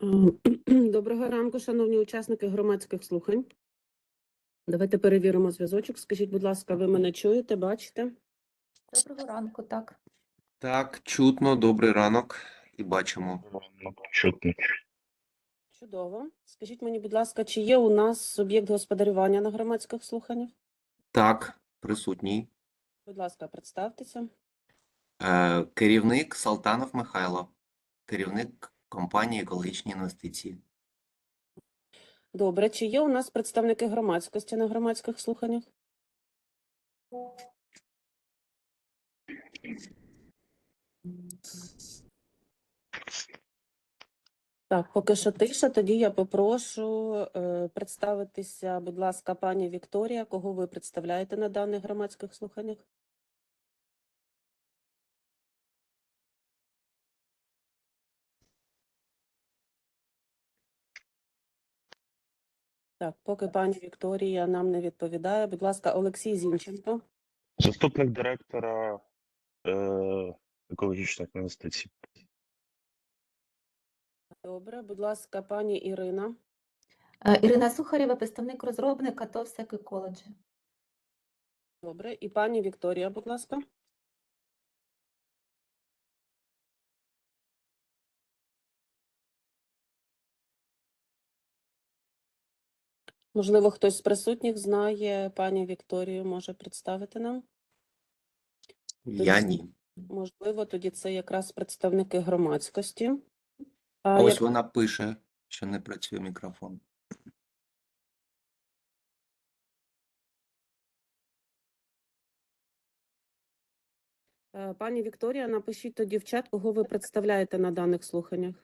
Доброго ранку, шановні учасники громадських слухань. Давайте перевіримо зв'язочок. Скажіть, будь ласка, ви мене чуєте, бачите? Доброго ранку, так. Так, чутно, добрий ранок і бачимо. Чутно. Чудово. Скажіть мені, будь ласка, чи є у нас суб'єкт господарювання на громадських слуханнях? Так, присутній. Будь ласка, представтеся. Е, керівник Салтанов Михайло, керівник компанії екологічні інвестиції. Добре, чи є у нас представники громадськості на громадських слуханнях? Так, поки що тиша, тоді я попрошу е, представитися, будь ласка, пані Вікторія, кого ви представляєте на даних громадських слуханнях? Так, поки пані Вікторія нам не відповідає, будь ласка, Олексій Зінченко. Заступник директора е, екологічних інвестицій. Добре, будь ласка, пані Ірина. Е, Ірина Сухарєва, представник розробника ТОВСЕК Ecology. Добре, і пані Вікторія, будь ласка. Можливо, хтось з присутніх знає пані Вікторію, може представити нам? Я ні. Можливо, тоді це якраз представники громадськості. А ось як- вона пише, що не працює мікрофон. Е, Пані Вікторія, напишіть тоді в чат, кого ви представляєте на даних слуханнях.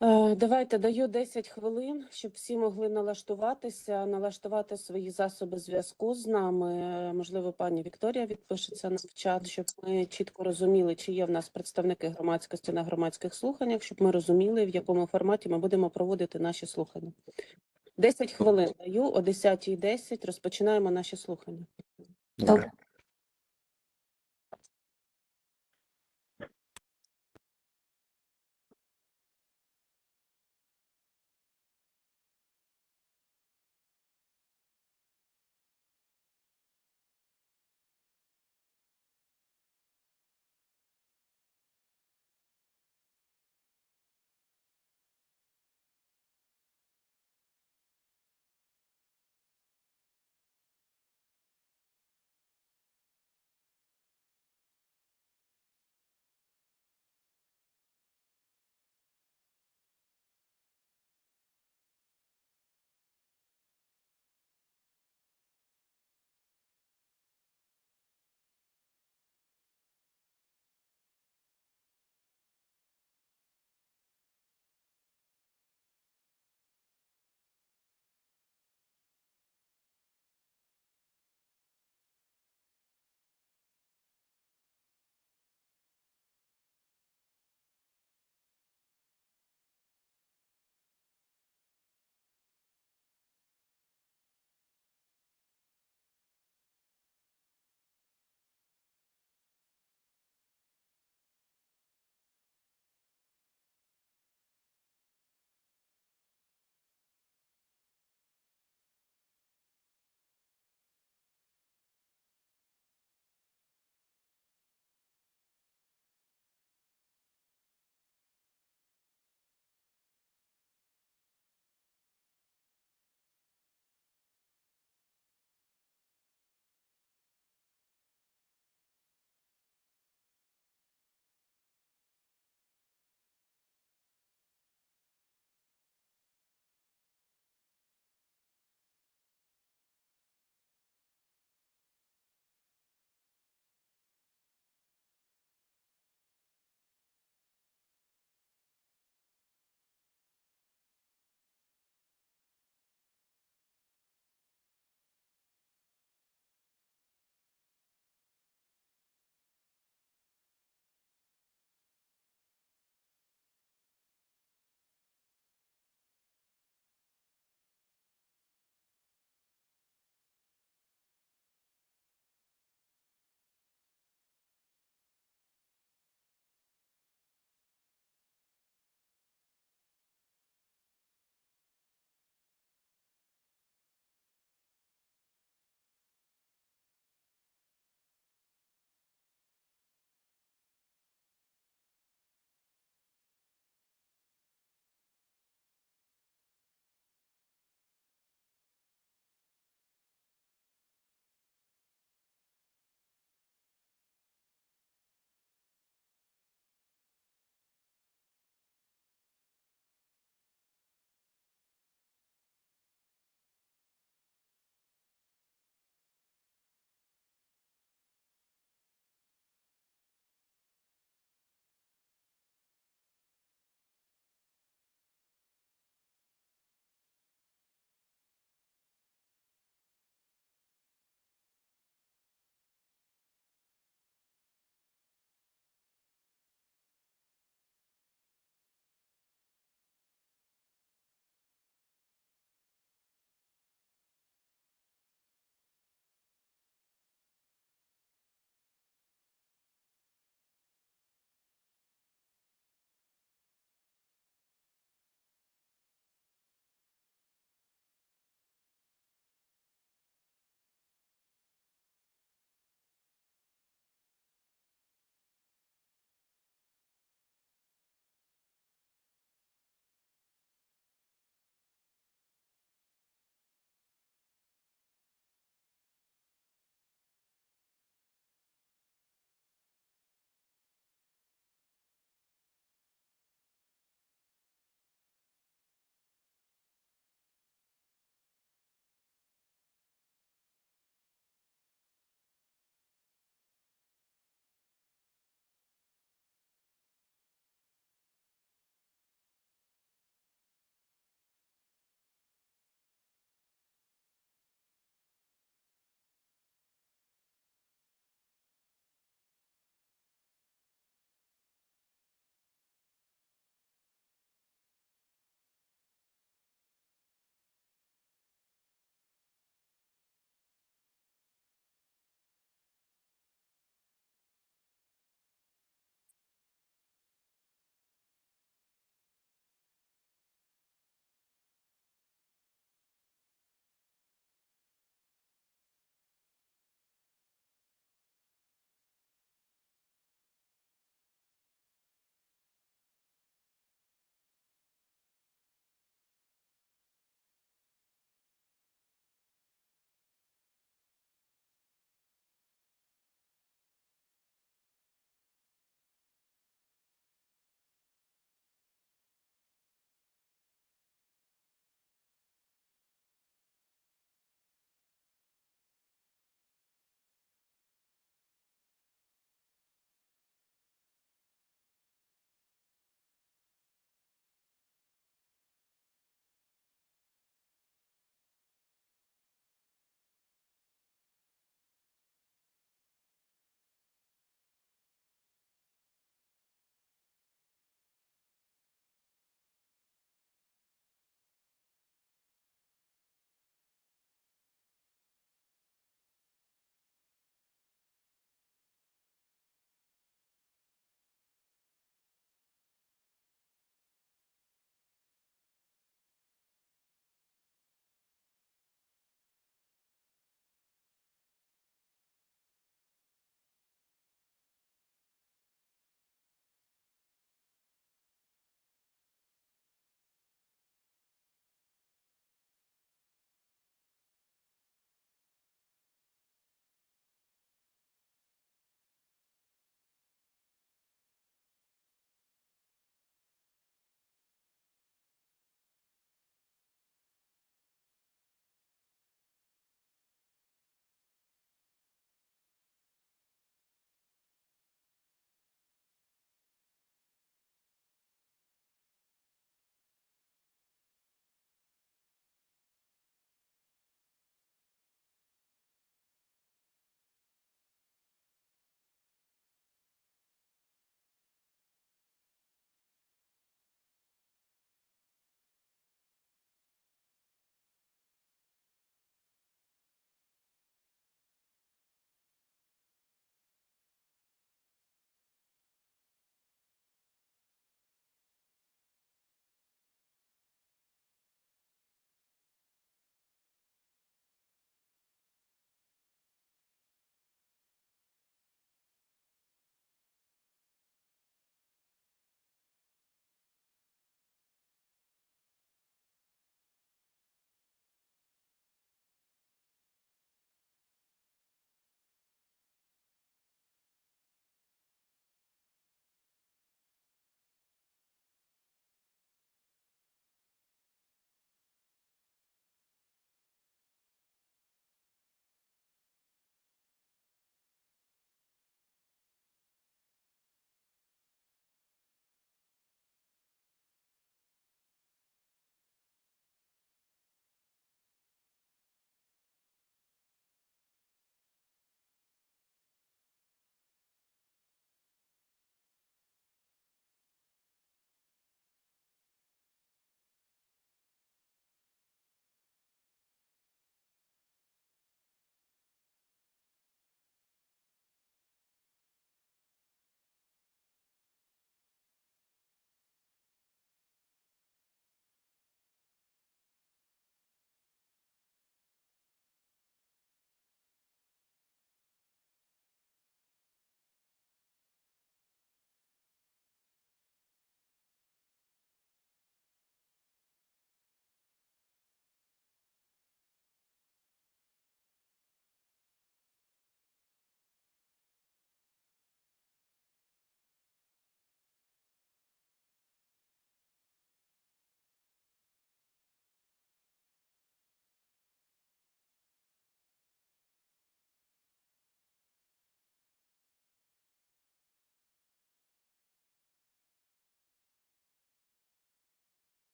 Давайте даю 10 хвилин, щоб всі могли налаштуватися, налаштувати свої засоби зв'язку з нами. Е, Можливо, пані Вікторія відпишеться нам в чат, щоб ми чітко розуміли, чи є в нас представники громадськості на громадських слуханнях, щоб ми розуміли, в якому форматі ми будемо проводити наші слухання. 10 хвилин даю, о 10.10 розпочинаємо наші слухання. Добре.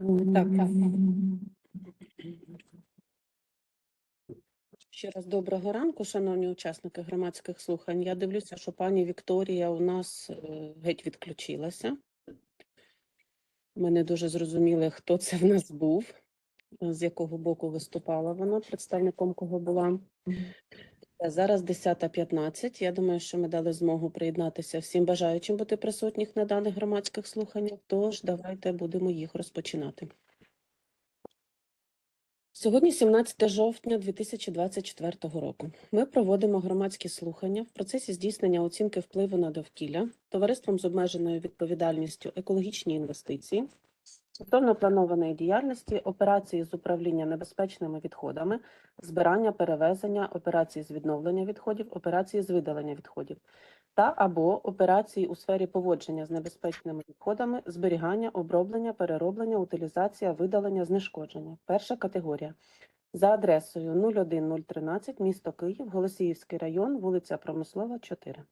Добре. Так, ще раз доброго ранку, шановні учасники громадських слухань. Я дивлюся, що пані Вікторія у нас е, геть відключилася. Ми не дуже зрозуміли, хто це в нас був, з якого боку виступала вона, представником кого була. Е, Зараз 10.15. Я думаю, що ми дали змогу приєднатися всім бажаючим бути присутніх на даних громадських слуханнях. Тож давайте будемо їх розпочинати. Сьогодні 17 жовтня 2024 року. Ми проводимо громадські слухання в процесі здійснення оцінки впливу на довкілля товариством з обмеженою відповідальністю екологічні інвестиції, стосовно планованої діяльності, операції з управління небезпечними відходами, збирання, перевезення, операції з відновлення відходів, операції з видалення відходів та або операції у сфері поводження з небезпечними відходами, зберігання, оброблення, перероблення, утилізація, видалення, знешкодження. Перша категорія. За адресою 01013, місто Київ, Голосіївський район, вулиця Промислова, 4.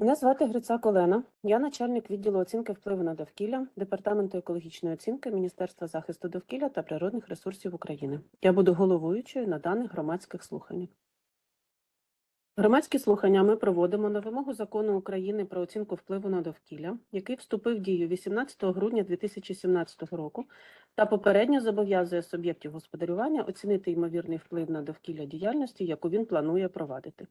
Мене звати Грицак Олена. Я начальник відділу оцінки впливу на довкілля Департаменту екологічної оцінки Міністерства захисту довкілля та природних ресурсів України. Я буду головуючою на даних громадських слуханнях. Громадські слухання ми проводимо на вимогу закону України про оцінку впливу на довкілля, який вступив в дію 18 грудня 2017 року та попередньо зобов'язує суб'єктів господарювання оцінити ймовірний вплив на довкілля діяльності, яку він планує провадити.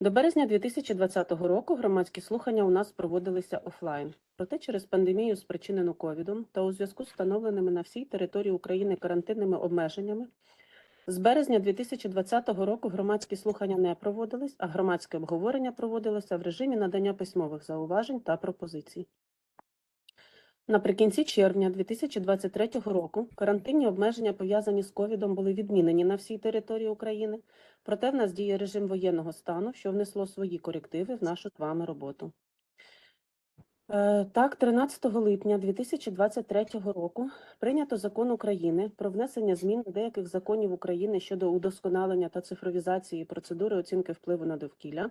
До березня 2020 року громадські слухання у нас проводилися офлайн. Проте через пандемію, спричинену ковідом та у зв'язку з встановленими на всій території України карантинними обмеженнями, з березня 2020 року громадські слухання не проводились, а громадське обговорення проводилося в режимі надання письмових зауважень та пропозицій. Наприкінці червня 2023 року карантинні обмеження, пов'язані з ковідом, були відмінені на всій території України, проте в нас діє режим воєнного стану, що внесло свої корективи в нашу з вами роботу. Е, Так, 13 липня 2023 року прийнято закон України про внесення змін до деяких законів України щодо удосконалення та цифровізації процедури оцінки впливу на довкілля,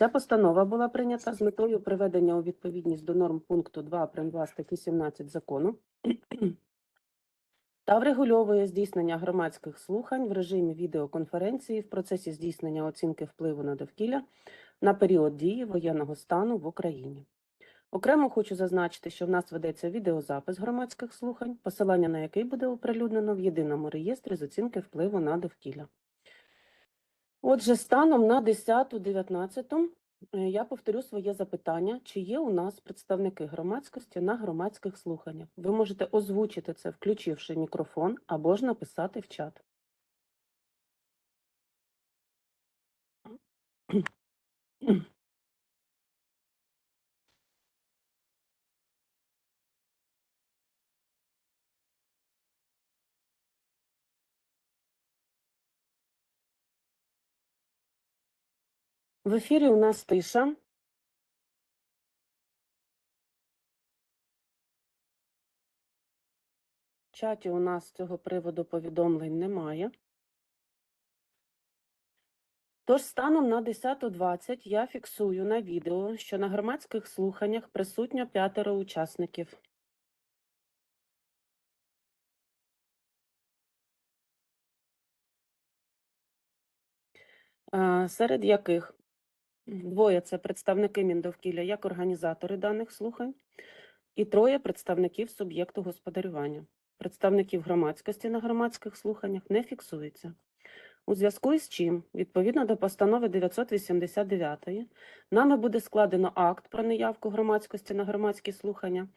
Ця постанова була прийнята з метою приведення у відповідність до норм пункту 2 прим. 2 статті 17 закону та врегульовує здійснення громадських слухань в режимі відеоконференції в процесі здійснення оцінки впливу на довкілля на період дії воєнного стану в Україні. Окремо хочу зазначити, що в нас ведеться відеозапис громадських слухань, посилання на який буде оприлюднено в єдиному реєстрі з оцінки впливу на довкілля. Отже, станом на 10.19 е, я повторю своє запитання, чи є у нас представники громадськості на громадських слуханнях. Ви можете озвучити це, включивши мікрофон, або ж написати в чат. В ефірі у нас тиша. В чаті у нас з цього приводу повідомлень немає. Тож станом на 10.20 я фіксую на відео, що на громадських слуханнях присутньо п'ятеро учасників. Серед яких двоє це представники Міндовкілля як організатори даних слухань, і троє представників суб'єкту господарювання. Представників громадськості на громадських слуханнях не фіксується. У зв'язку із чим, відповідно до постанови 989, нами буде складено акт про неявку громадськості на громадські слухання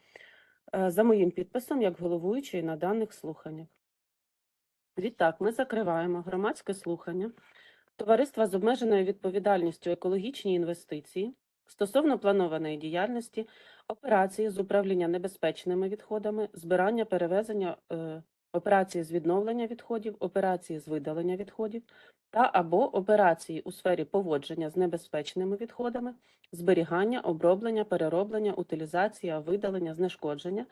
е, за моїм підписом як головуючої на даних слуханнях. Відтак, ми закриваємо громадське слухання Товариства з обмеженою відповідальністю екологічні інвестиції стосовно планованої діяльності, операції з управління небезпечними відходами, збирання, перевезення, е, операції з відновлення відходів, операції з видалення відходів та або операції у сфері поводження з небезпечними відходами, зберігання, оброблення, перероблення, утилізація, видалення, знешкодження.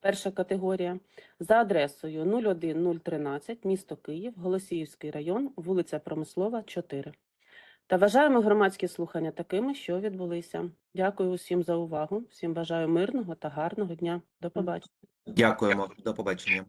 Перша категорія за адресою 01013, місто Київ, Голосіївський район, вулиця Промислова, 4. Та вважаємо громадські слухання такими, що відбулися. Дякую усім за увагу. Всім бажаю мирного та гарного дня. До побачення. Дякуємо. До побачення.